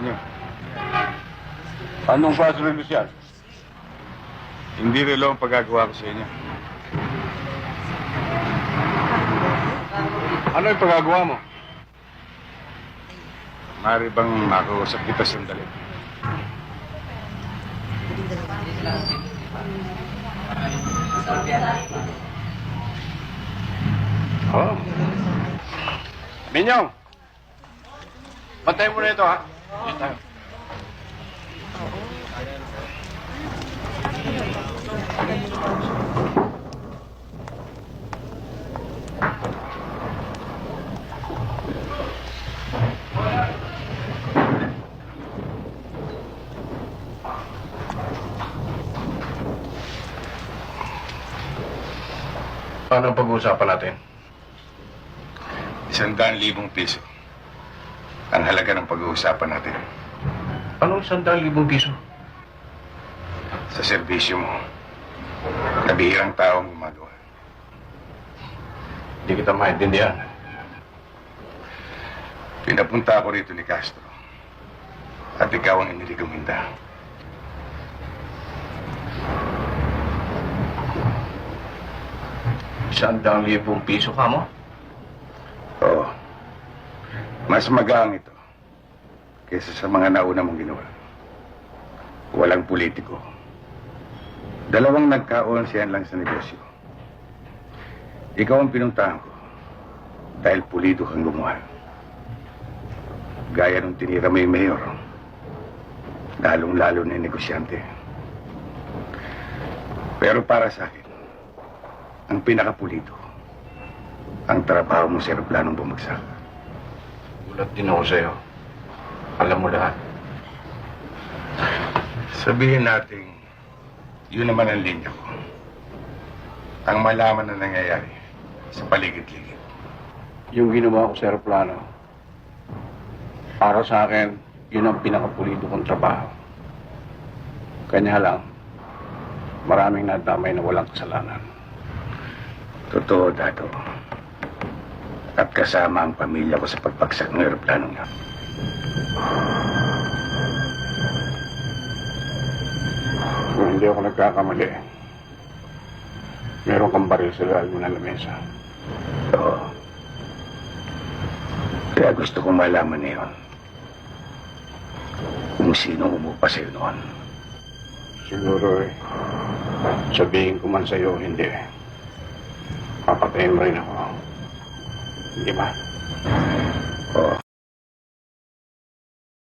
inyo. Anong klase relo yan? Hindi relo ang pagagawa ko sa inyo. Ano yung pagagawa mo? Mari bang makausap kita sandali? Oh. Minyong! Pantay mo na ito, ha? Paano ang pag-uusapan natin? Isang libong piso. Ang halaga ng pag-uusapan natin Anong sandang libong piso? sa serbisyo mo. Nabihirang taong gumagawa. Hindi kita maintindihan. Pinapunta ako rito ni Castro. At ikaw ang iniligaminda. Sandang libong piso ka mo? Oo. Mas magaang ito kaysa sa mga nauna mong ginawa. Walang politiko. Dalawang nagkaonsiyan lang sa negosyo. Ikaw ang pinuntahan ko dahil pulido kang gumawa. Gaya nung tinira mo yung mayor. Lalong-lalo na yung negosyante. Pero para sa akin, ang pinakapulido, ang trabaho mo sa aeroplanong bumagsak. Gulat din ako sa'yo. Alam mo lahat. Sabihin natin, yun naman ang linya ko. Ang malaman na nangyayari sa paligid-ligid. Yung ginawa ko sa aeroplano, para sa akin, yun ang pinakapulido kong trabaho. Kanya lang, maraming nadamay na walang kasalanan. Totoo, Dato. At kasama ang pamilya ko sa pagpagsak ng aeroplano niya. Kung hindi ako nagkakamali, meron kang baril sa ilalim ng lamesa. Oo. Kaya gusto kong malaman na yun. Kung sino umupa sa'yo noon. Siguro eh, sabihin ko man sa'yo, hindi. Papatayin mo rin ako. Hindi ba? Oo.